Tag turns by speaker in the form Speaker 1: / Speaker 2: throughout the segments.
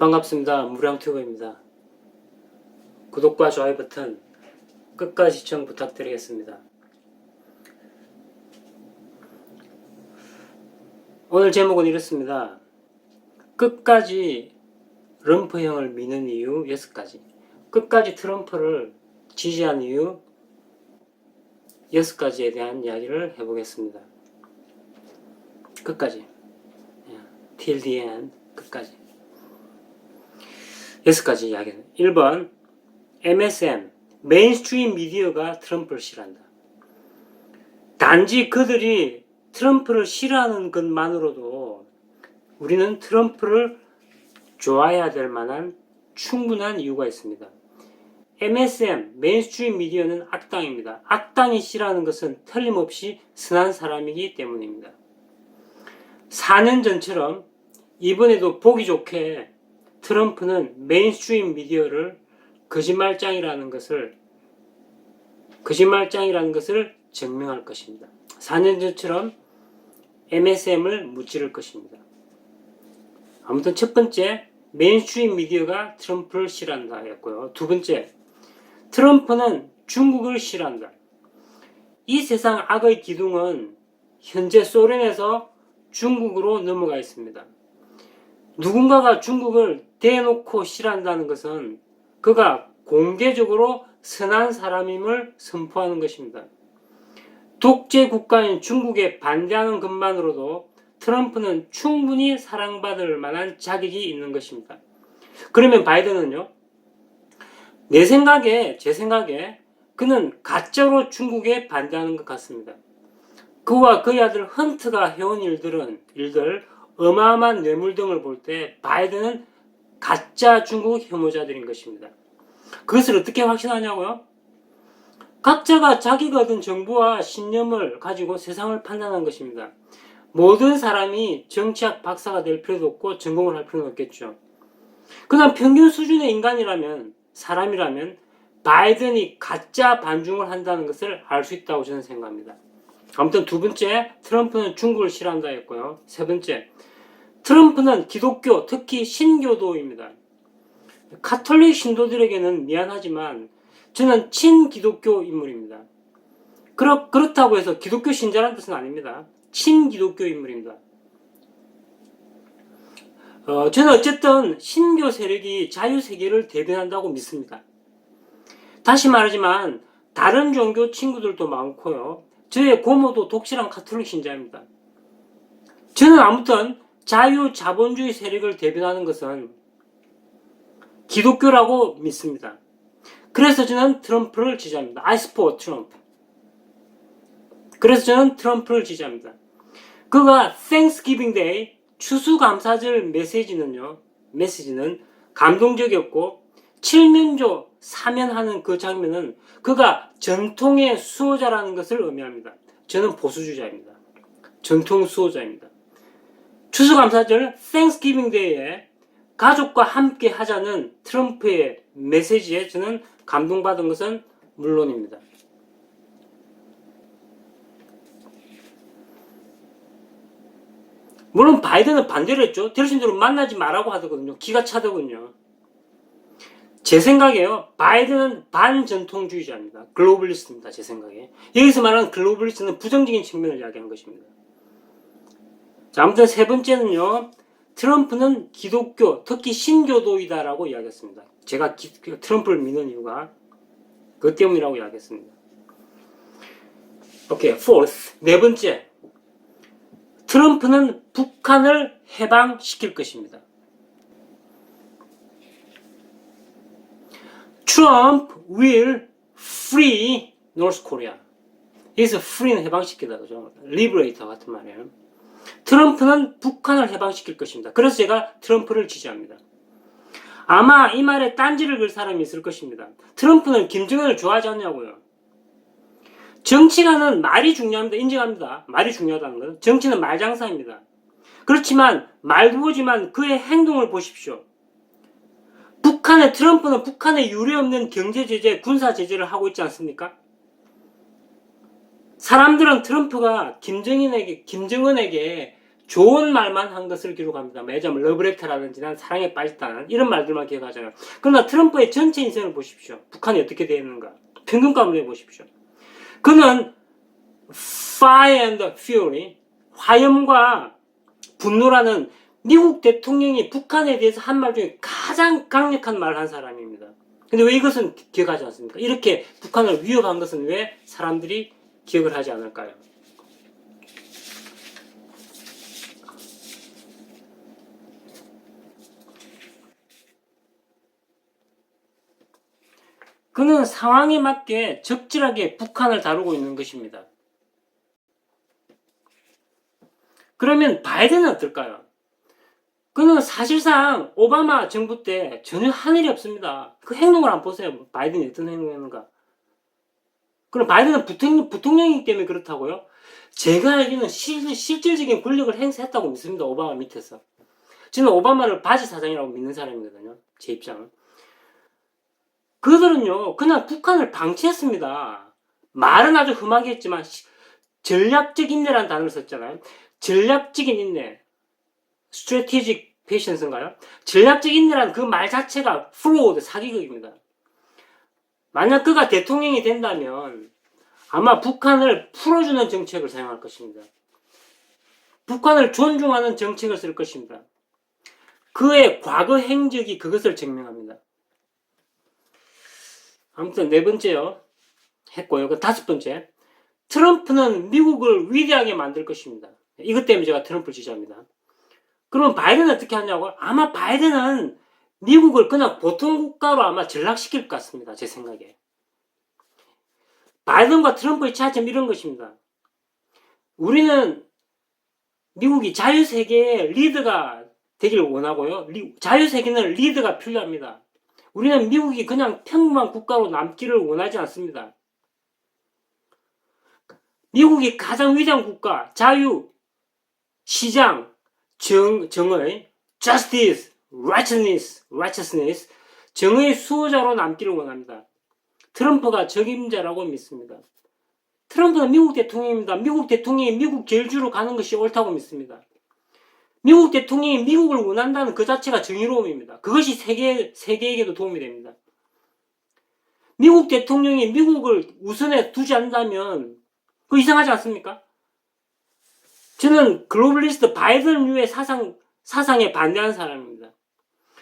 Speaker 1: 반갑습니다. 무량튜브입니다. 구독과 좋아요 버튼 끝까지 시청 부탁드리겠습니다. 오늘 제목은 이렇습니다. 끝까지 럼프형을 미는 이유 6가지. 끝까지 트럼프를 지지한 이유 6가지에 대한 이야기를 해보겠습니다. 끝까지. 예, till the end. 끝까지. 여섯 가지 이야기는 1번 MSM 메인스트림 미디어가 트럼프를 싫어한다. 단지 그들이 트럼프를 싫어하는 것만으로도 우리는 트럼프를 좋아해야 될 만한 충분한 이유가 있습니다. MSM 메인스트림 미디어는 악당입니다. 악당이 싫어하는 것은 틀림없이 선한 사람이기 때문입니다. 4년 전처럼 이번에도 보기 좋게 트럼프는 메인스트림 미디어를 거짓말장이라는 것을 거짓말장이라는 것을 증명할 것입니다. 4년 전처럼 MSM을 무찌를 것입니다. 아무튼 첫 번째 메인스트림 미디어가 트럼프를 싫어한다였고요. 두 번째 트럼프는 중국을 싫어한다. 이 세상 악의 기둥은 현재 소련에서 중국으로 넘어가 있습니다. 누군가가 중국을 대놓고 싫어한다는 것은 그가 공개적으로 선한 사람임을 선포하는 것입니다. 독재 국가인 중국에 반대하는 것만으로도 트럼프는 충분히 사랑받을 만한 자격이 있는 것입니다. 그러면 바이든은요? 내 생각에, 제 생각에 그는 가짜로 중국에 반대하는 것 같습니다. 그와 그의 아들 헌트가 해온 일들은, 일들, 어마어마한 뇌물 등을 볼 때 바이든은 가짜 중국 혐오자들인 것입니다. 그것을 어떻게 확신하냐고요? 각자가 자기가 얻은 정보와 신념을 가지고 세상을 판단한 것입니다. 모든 사람이 정치학 박사가 될 필요도 없고 전공을 할 필요는 없겠죠. 그냥 평균 수준의 인간이라면, 사람이라면 바이든이 가짜 반중을 한다는 것을 알 수 있다고 저는 생각합니다. 아무튼 두 번째, 트럼프는 중국을 싫어한다 했고요. 세 번째, 트럼프는 기독교, 특히 신교도입니다. 카톨릭 신도들에게는 미안하지만 저는 친기독교 인물입니다. 그렇, 그렇다고 해서 기독교 신자라는 뜻은 아닙니다. 친기독교 인물입니다. 어, 저는 어쨌든 신교 세력이 자유세계를 대변한다고 믿습니다. 다시 말하지만 다른 종교 친구들도 많고요. 저의 고모도 독실한 카톨릭 신자입니다. 저는 아무튼 자유 자본주의 세력을 대변하는 것은 기독교라고 믿습니다. 그래서 저는 트럼프를 지지합니다. I support Trump. 그래서 저는 트럼프를 지지합니다. 그가 Thanksgiving Day 추수감사절 메시지는요, 메시지는 감동적이었고, 칠면조 사면하는 그 장면은 그가 전통의 수호자라는 것을 의미합니다. 저는 보수주자입니다. 전통 수호자입니다. 추수감사절 Thanksgiving Day에 가족과 함께 하자는 트럼프의 메시지에 저는 감동받은 것은 물론입니다. 물론 바이든은 반대를 했죠. 대로신대로 만나지 말라고 하더군요. 기가 차더군요. 제 생각에요. 바이든은 반전통주의자입니다. 글로벌리스트입니다. 제 생각에. 여기서 말하는 글로벌리스트는 부정적인 측면을 이야기한 것입니다. 자, 아무튼 세 번째는요. 트럼프는 기독교, 특히 신교도이다라고 이야기했습니다. 제가 기, 그 트럼프를 믿는 이유가 그것 때문이라고 이야기했습니다. 오케이, fourth. 네 번째. 트럼프는 북한을 해방시킬 것입니다. Trump will free North Korea. 여기서 free는 해방시키다 그죠? liberator 같은 말이에요. 트럼프는 북한을 해방시킬 것입니다. 그래서 제가 트럼프를 지지합니다. 아마 이 말에 딴지를 걸 사람이 있을 것입니다. 트럼프는 김정은을 좋아하지 않냐고요. 정치가는 말이 중요합니다. 인정합니다. 말이 중요하다는 것. 정치는 말장사입니다. 그렇지만 말도 보지만 그의 행동을 보십시오. 북한의 트럼프는 북한에 유례없는 경제 제재, 군사 제재를 하고 있지 않습니까? 사람들은 트럼프가 김정은에게 김정은에게 좋은 말만 한 것을 기록합니다. 들면 러브레터라든지 난 사랑에 빠졌다는 이런 말들만 기억하잖아요. 그러나 트럼프의 전체 인생을 보십시오. 북한이 어떻게 되어 있는가. 평균감을 해보십시오. 그는 fire and fury, 화염과 분노라는 미국 대통령이 북한에 대해서 한 말 중에 가장 강력한 말을 한 사람입니다. 근데 왜 이것은 기- 기억하지 않습니까? 이렇게 북한을 위협한 것은 왜 사람들이 기억을 하지 않을까요? 그는 상황에 맞게 적절하게 북한을 다루고 있는 것입니다. 그러면 바이든은 어떨까요? 그는 사실상 오바마 정부 때 전혀 한 일이 없습니다. 그 행동을 한번 보세요. 바이든이 어떤 행동을 했는가. 그럼 바이든은 부통령, 부통령이기 때문에 그렇다고요? 제가 알기로는 실, 실질적인 권력을 행사했다고 믿습니다. 오바마 밑에서. 저는 오바마를 바지 사장이라고 믿는 사람이거든요. 제 입장은. 그들은요, 그냥 북한을 방치했습니다. 말은 아주 흠하게 했지만, 시- 전략적 인내라는 단어를 썼잖아요. 전략적인 인내. strategic patience인가요? 전략적 인내라는 그 말 자체가 fraud, 사기극입니다. 만약 그가 대통령이 된다면, 아마 북한을 풀어주는 정책을 사용할 것입니다. 북한을 존중하는 정책을 쓸 것입니다. 그의 과거 행적이 그것을 증명합니다. 아무튼 네 번째요. 했고요. 그 다섯 번째. 트럼프는 미국을 위대하게 만들 것입니다. 이것 때문에 제가 트럼프를 지지합니다. 그러면 바이든은 어떻게 하냐고요? 아마 바이든은 미국을 그냥 보통 국가로 아마 전락시킬 것 같습니다. 제 생각에. 바이든과 트럼프의 차이점 이런 것입니다. 우리는 미국이 자유세계의 리더가 되기를 원하고요. 리- 자유세계는 리더가 필요합니다. 우리는 미국이 그냥 평범한 국가로 남기를 원하지 않습니다. 미국이 가장 위대한 국가, 자유, 시장, 정, 정의, justice, righteousness, righteousness, 정의 수호자로 남기를 원합니다. 트럼프가 적임자라고 믿습니다. 트럼프는 미국 대통령입니다. 미국 대통령이 미국 제일주로 가는 것이 옳다고 믿습니다. 미국 대통령이 미국을 원한다는 그 자체가 정의로움입니다. 그것이 세계, 세계에게도 도움이 됩니다. 미국 대통령이 미국을 우선에 두지 않는다면, 그 이상하지 않습니까? 저는 글로벌리스트 바이든류의 사상, 사상에 반대하는 사람입니다.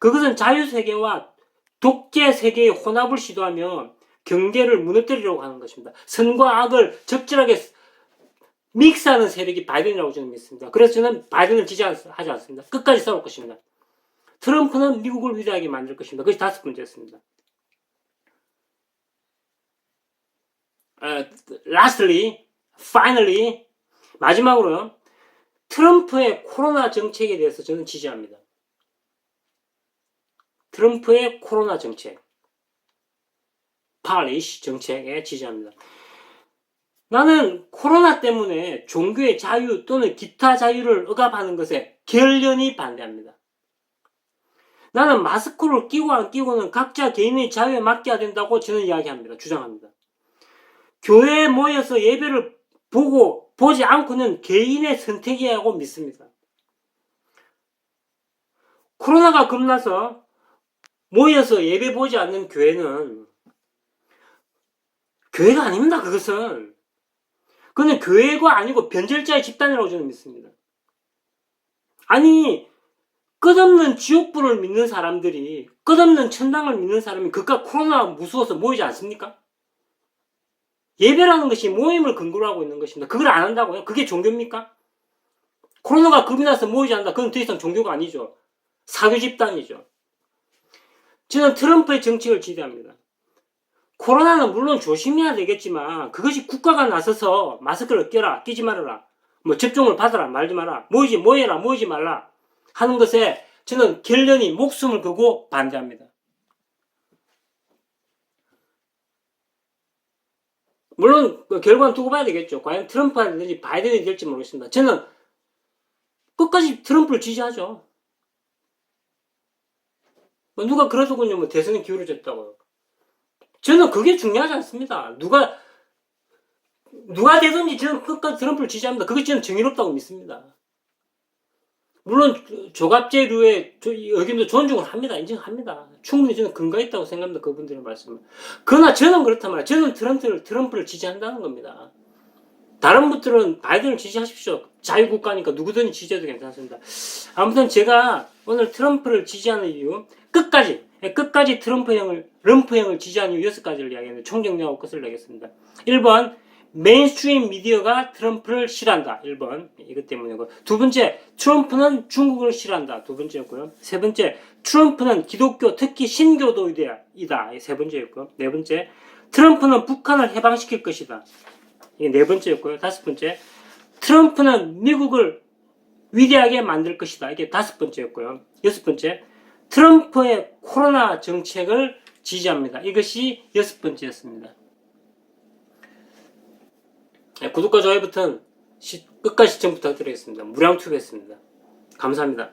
Speaker 1: 그것은 자유세계와 독재세계의 혼합을 시도하며 경제를 무너뜨리려고 하는 것입니다. 선과 악을 적절하게 믹스하는 세력이 바이든이라고 저는 믿습니다. 그래서 저는 바이든을 지지하지 않습니다. 끝까지 싸울 것입니다. 트럼프는 미국을 위대하게 만들 것입니다. 그것이 다섯 번째였습니다. 어, lastly, finally, 마지막으로요. 트럼프의 코로나 정책에 대해서 저는 지지합니다. 트럼프의 코로나 정책, 파리시 정책에 지지합니다. 나는 코로나 때문에 종교의 자유 또는 기타 자유를 억압하는 것에 결연히 반대합니다. 나는 마스크를 끼고 안 끼고는 각자 개인의 자유에 맡겨야 된다고 저는 이야기합니다. 주장합니다. 교회에 모여서 예배를 보고 보지 않고는 개인의 선택이라고 믿습니다. 코로나가 겁나서 모여서 예배 보지 않는 교회는 교회가 아닙니다. 그것은 그는 교회가 아니고 변절자의 집단이라고 저는 믿습니다. 아니 끝없는 지옥불을 믿는 사람들이 끝없는 천당을 믿는 사람이 그깟 코로나 무서워서 모이지 않습니까? 예배라는 것이 모임을 근거로 하고 있는 것입니다. 그걸 안 한다고요? 그게 종교입니까? 코로나가 겁이 나서 모이지 않는다. 그건 더 이상 종교가 아니죠. 사교 집단이죠. 저는 트럼프의 정책을 지지합니다. 코로나는 물론 조심해야 되겠지만 그것이 국가가 나서서 마스크를 껴라 끼지 말아라 뭐 접종을 받아라 말지 마라 모이지 모여라 모이지 말라 하는 것에 저는 결연히 목숨을 걸고 반대합니다. 물론 그 결과는 두고 봐야 되겠죠. 과연 트럼프가 될지 바이든이 될지 모르겠습니다. 저는 끝까지 트럼프를 지지하죠. 뭐 누가 그러더군요. 뭐 대선이 기울어졌다고요. 저는 그게 중요하지 않습니다. 누가 누가 되든지 저는 끝까지 트럼프를 지지합니다. 그게 저는 정의롭다고 믿습니다. 물론 조갑제류의 조- 의견도 존중을 합니다. 인정합니다. 충분히 저는 근거 있다고 생각합니다. 그분들의 말씀을. 그러나 저는 그렇단 말이에요. 저는 트럼프를, 트럼프를 지지한다는 겁니다. 다른 분들은 바이든을 지지하십시오. 자유국가니까 누구든지 지지해도 괜찮습니다. 아무튼 제가 오늘 트럼프를 지지하는 이유, 끝까지, 예, 끝까지 트럼프 형을, 럼프 형을 지지하는 이유 여섯 가지를 이야기했는데 총정리하고 끝을 내겠습니다. 1번, 메인스트림 미디어가 트럼프를 싫어한다. 1번. 이것 때문이고. 두 번째, 트럼프는 중국을 싫어한다. 두 번째였고요. 세 번째, 트럼프는 기독교, 특히 신교도이다. 세 번째였고요. 네 번째, 트럼프는 북한을 해방시킬 것이다. 이게 네 번째였고요. 다섯 번째, 트럼프는 미국을 위대하게 만들 것이다. 이게 다섯 번째였고요. 여섯 번째, 트럼프의 코로나 정책을 지지합니다. 이것이 여섯 번째였습니다. 네, 구독과 좋아요 버튼 시- 끝까지 시청 부탁드리겠습니다. 무량투겠습니다. 감사합니다.